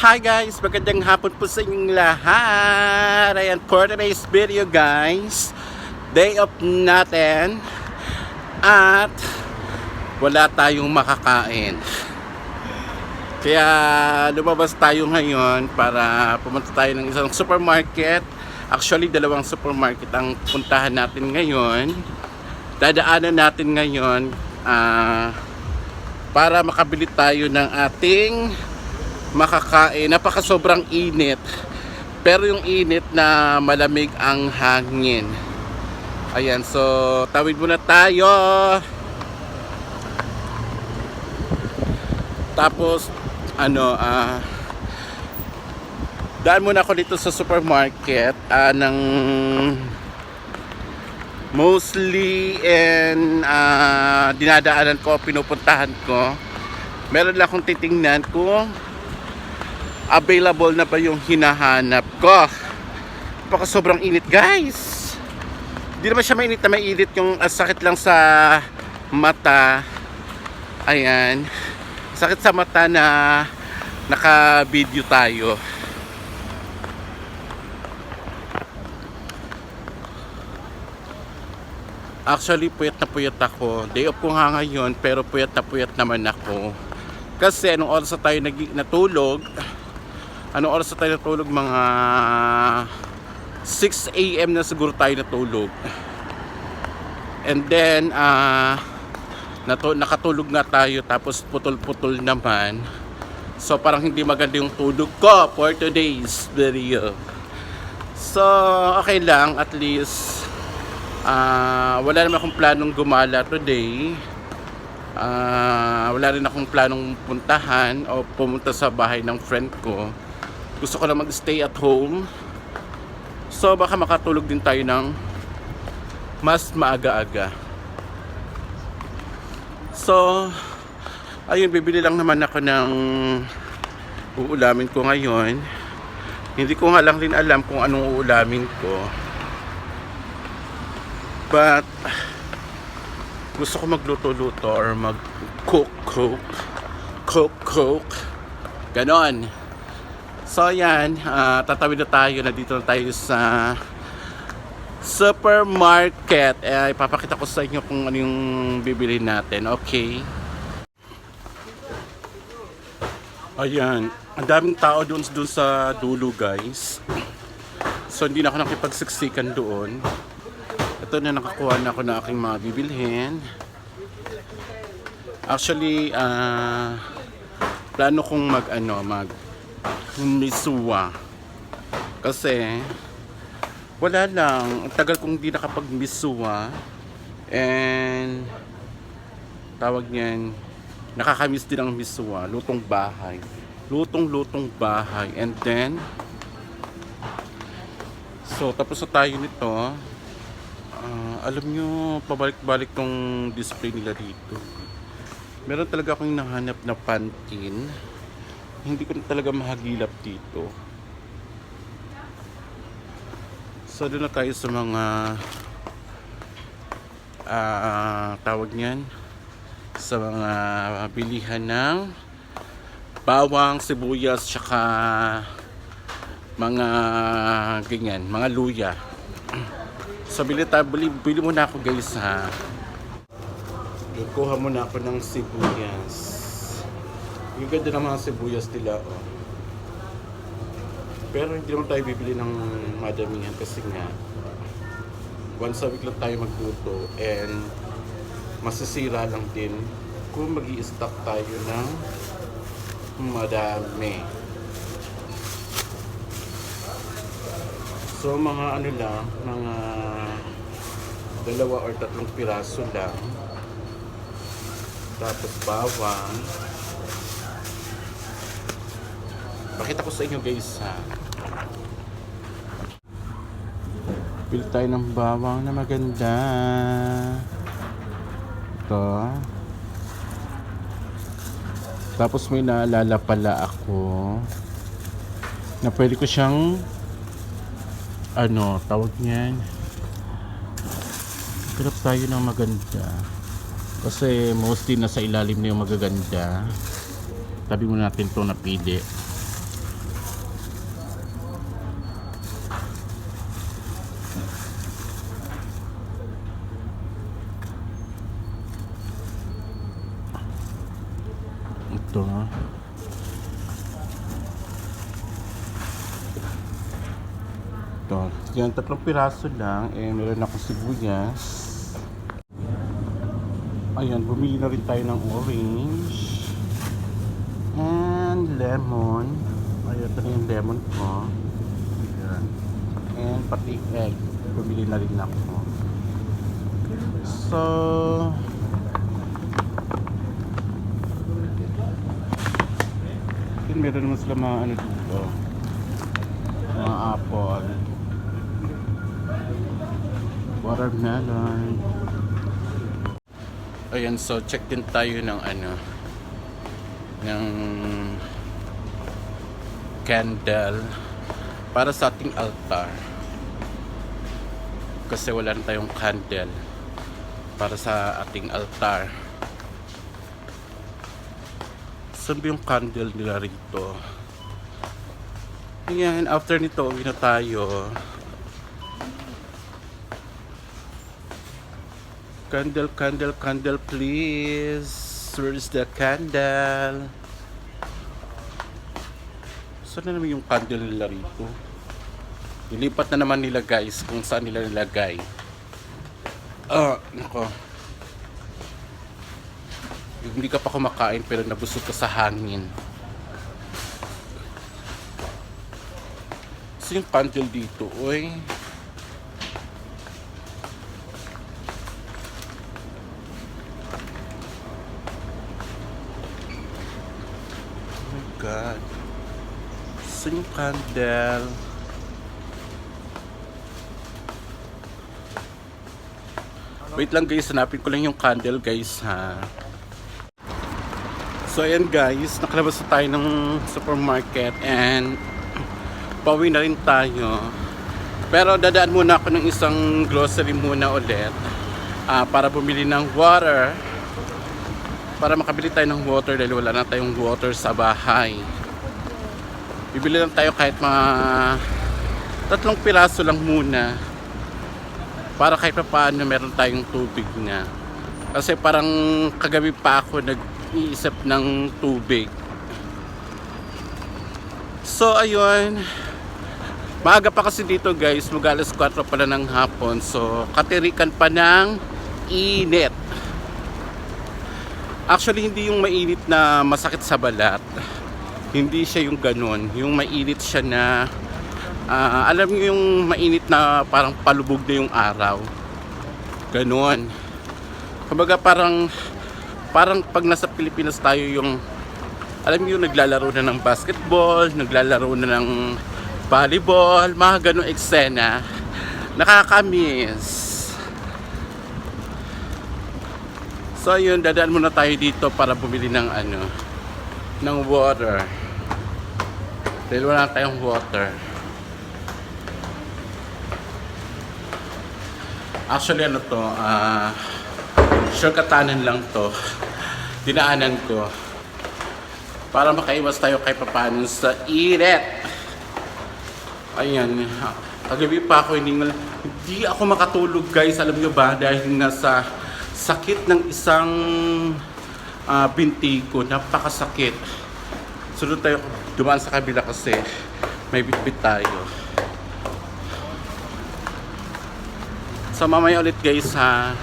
Hi guys! Magandang hapon po sa inyong lahat! Ayan, for today's video guys, day off natin at wala tayong makakain. Kaya lumabas tayo ngayon para pumunta tayo ng isang supermarket. Actually, dalawang supermarket ang puntahan natin ngayon. Dadaanan natin ngayon ah, para makabili tayo ng ating makakain. Napaka sobrang init. Pero yung init na malamig ang hangin. Ayan, so tawid muna tayo. Tapos ano ah daan muna ako dito sa supermarket ah, ng mostly and ah, dinadaanan ko, pinupuntahan ko. Meron lang akong titingnan kung available na ba yung hinahanap ko. Baka sobrang init guys. Hindi naman siya mainit na mainit yung ah, sakit lang sa mata. Ayan. Sakit sa mata na naka-video tayo. Actually, puyat na puyat ako. Day off ko nga ngayon, pero puyat na puyat naman ako. Kasi anong oras na tayo nag- natulog, anong oras na tayo natulog, mga 6 a.m. na siguro tayo natulog. And then, ah, natu- nakatulog nga tayo, tapos putol-putol naman. So, parang hindi maganda yung tulog ko for today's video. So, okay lang, at least, Ah, wala naman akong planong gumala today. Ah, wala rin akong planong puntahan o pumunta sa bahay ng friend ko. Gusto ko lang mag-stay at home. So baka makatulog din tayo ng mas maaga-aga. So, ayun, bibili lang naman ako ng uulamin ko ngayon. Hindi ko nga lang din alam kung anong uulamin ko. But gusto ko magluto-luto or mag-cook-cook. Cook-cook. Ganon. So yan, ah, tatawid na tayo. Nandito na tayo sa supermarket. Eh, ipapakita ko sa inyo kung ano yung bibili natin. Okay. Ayan. Ang daming tao doon, doon sa dulo guys. So hindi na ako nakipagsiksikan doon. Ito na nakakuha na ako ng aking mga bibilhin. Actually, ah plano kong mag ano, mag misuwa. Kasi wala lang, ang tagal kong di nakapag misuwa. And tawag niyan, nakakamiss din ang misuwa, lutong bahay. Lutong-lutong bahay. And then So, tapos na tayo nito. Ah, alam nyo, pabalik-balik tong display nila dito. Meron talaga akong nahanap na pantin. Hindi ko talaga mahagilap dito. So, doon na tayo sa mga ah tawag niyan sa mga bilihan ng bawang, sibuyas, tsaka mga ganyan, mga luya. So bili, tayo, bili, bili muna ako guys ha. Kuha muna ako ng sibuyas. Yung ganda ng mga sibuyas nila oh. Pero hindi naman tayo bibili ng madamihan kasi nga once a week lang tayo magluto and masisira lang din kung mag stock tayo ng madami. So mga ano lang, mga dalawa or tatlong piraso lang. Tapos bawang. Pakita ko sa inyo guys ha. Bili tayo ng bawang na maganda. Ito. Tapos may naalala pala ako na pwede ko siyang ano, tawag niyan. Hanap tayo ng maganda. Kasi mostly nasa ilalim na yung magaganda. Tabi mo natin to napili. Ito. Ito. Yan, tatlong piraso lang. Eh, meron ako sibuyas. Ayan, bumili na rin tayo ng orange. And lemon. Ayan, ito yung lemon ko. Ayan. And pati egg. Bumili na rin ako. So, yun, meron naman sila mga ano dito. Mga apple. Watermelon. Ayan, so check din tayo ng ano ng candle para sa ating altar. Kasi wala na tayong candle para sa ating altar. Saan ba yung candle nila rito? Ayan, after nito, uwi na tayo. Candle, candle, candle, please. Where is the candle? Saan na naman yung candle nila rito? Nilipat na naman nila guys kung saan nila nilagay. Ah, nako. Hindi ka pa kumakain pero nabusog ka sa hangin. Kasi yung candle dito, oy. Oh God. Saan yung candle? Wait lang guys, hanapin ko lang yung candle guys ha. So ayan guys, nakalabas na tayo ng supermarket and pauwi na rin tayo. Pero dadaan muna ako ng isang grocery muna ulit ah, para bumili ng water. Para makabili tayo ng water dahil wala na tayong water sa bahay. Bibili lang tayo kahit mga tatlong piraso lang muna para kahit pa paano meron tayong tubig na. Kasi parang kagabi pa ako nag-iisip ng tubig. So ayun, maaga pa kasi dito guys, mag alas 4 pala ng hapon. So katirikan pa ng init. Actually hindi yung mainit na masakit sa balat. Hindi siya yung ganun. Yung mainit siya na Ah, alam niyo yung mainit na parang palubog na yung araw. Ganon. Kumbaga parang parang pag nasa Pilipinas tayo yung alam niyo naglalaro na ng basketball, naglalaro na ng volleyball, mga ganong eksena. Nakakamiss. So yun, dadaan muna tayo dito para bumili ng ano, ng water. Dahil wala tayong water. Actually ano to, ah shortcutanan lang to. Dinaanan ko. Para makaiwas tayo kay papanon sa init. Ayan. Kagabi pa ako hindi, hindi ako makatulog guys. Alam nyo ba? Dahil nasa sakit ng isang ah, binti ko. Napakasakit. Sunod tayo dumaan sa kabila kasi may bitbit tayo. So mamaya ulit guys ha.